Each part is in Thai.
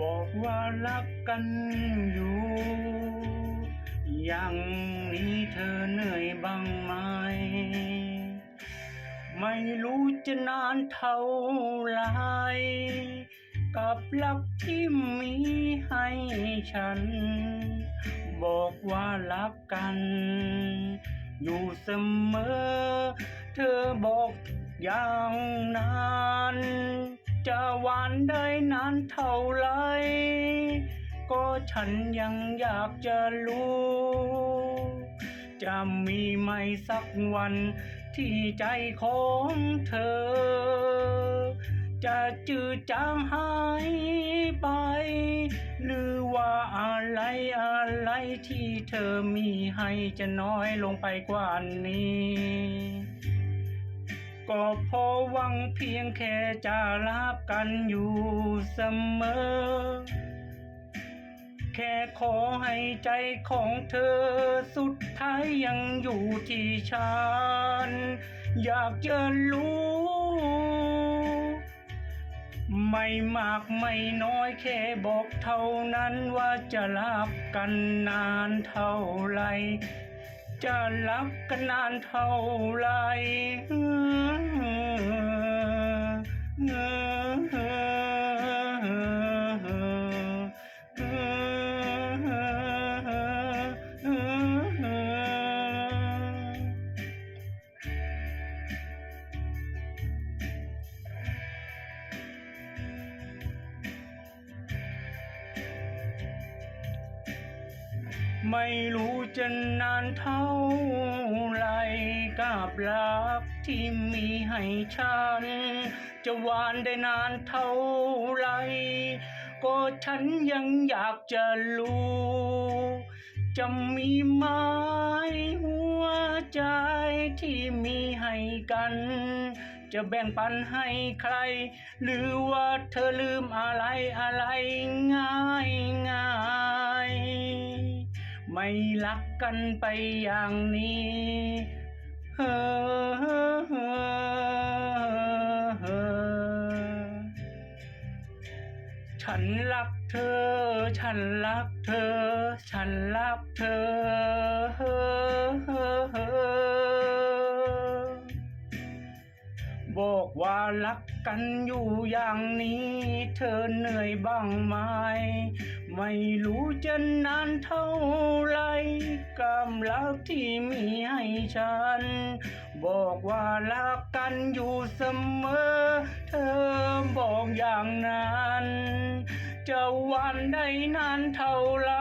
บอกว่ารักกันอยู่ อย่างนี้เธอเหนื่อยบ้างไหม ไม่รู้จะนานเท่าไหรกับรักที่มีให้ฉัน บอกว่ารักกัน อยู่เสมอ เธอบอกอย่างนั้น หวานได้นานเท่าไร ก็ฉันยังอยากจะรู้ จะมีไหมสักวันที่ใจของเธอ จะจืดจางหายไป หรือว่าอะไรอะไรที่เธอมีให้จะน้อยลงไปกว่านี้ ก็พราะหวังเพียงแค่จะรักกันอยู่เสมอ แค่ขอให้ใจของเธอสุดท้ายยังอยู่ที่ฉัน อยากจะรู้ ไม่มากไม่น้อยแค่บอกเท่านั้นว่าจะรักกันนานเท่าไหร จะรักกันนานเท่าไหร ไม่รู้จะนานเท่าไรกับรักที่มีให้ฉัน จะหวานได้นานเท่าไร ก็ฉันยังอยากจะรู้ จะมีไหมหัวใจที่มีให้กัน จะแบ่งปันให้ใคร หรือว่าเธอลืมอะไรอะไรง่ายง่าย ไม่รักกันไปอย่างนี้เฮ้ฉันรักเธอ ฉันรักเธอ ฉันรักเธอ บอกว่ารักกันอยู่อย่างนี้ เธอเหนื่อยบ้างไหม ไม่รู้จะนานเท่าไรกับรักที่มีให้ฉัน บอกว่ารักกันอยู่เสมอ เธอบอกอย่างนั้น จะวันได้นานเท่าไร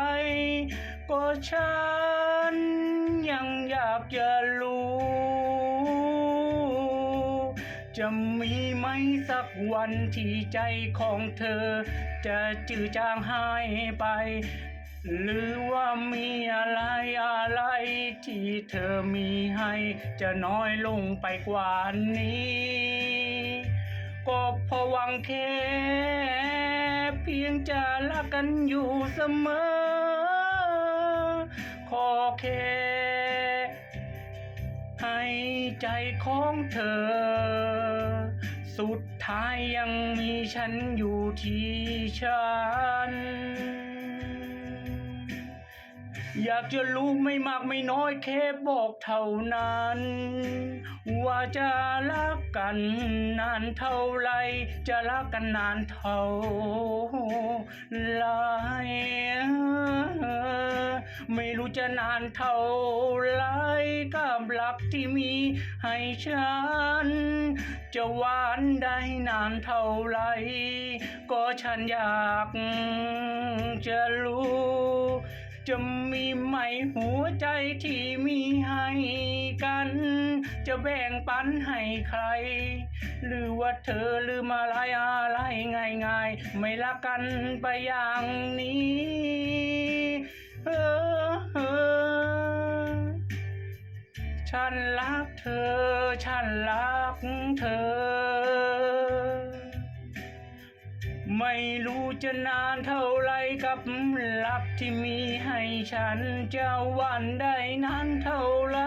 ก็ฉันยังอยากจะรู้ จะมีไหมสักวันที่ใจของเธอ จะจืดจางหายไป หรือว่ามีอะไรอะไรที่เธอมีให้ จะน้อยลงไปกว่านี้ ก็พราะหวังแค่เพียงจะรักกันอยู่เสมอ ขอแค่ ใจของเธอ สุดท้ายยังมีฉันอยู่ที่ฉัน อยากจะรู้ไม่มากไม่น้อยแค่บอกเท่านั้น ว่าจะรักกันนานเท่าไร จะรักกันนานเท่าไรไม่รู้จะนานเท่าไรกับรักที่มีให้ฉัน จะหวานได้นานเท่าไร ก็ฉันอยากจะรู้ จะมีไหมหัวใจที่มีให้กัน จะแบ่งปันให้ใคร หรือว่าเธอลืมอะไรอะไรง่ายๆ ไม่รักกันไปอย่างนี้เออเออฉันรักเธอ ฉันรักเธอ ไม่รู้จะนานเท่าไรกับรักที่มีให้ฉันจะวันได้นานเท่าไร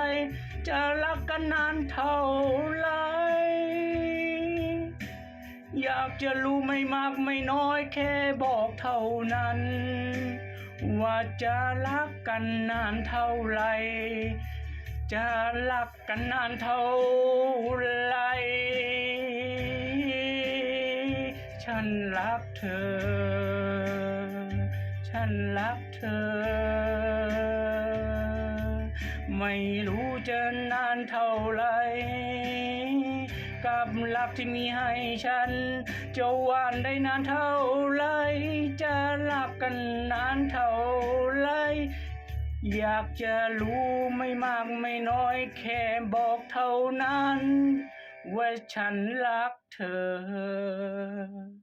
จะรักกันนานเท่าไร อยากจะรู้ไม่มากไม่น้อยแค่บอกเท่านั้น ว่าจะรักกันนานเท่าไร จะรักกันนานเท่าไร ฉันรักเธอ ฉันรักเธอ ไม่รู้จะนานเท่าไร กับรักที่มีให้ฉัน จะหวานได้นานเท่าไร จะรักกันนานเท่าไรอยากจะรู้ไม่มากไม่น้อยแค่บอกเท่านั้น ว่าฉันรักเธอ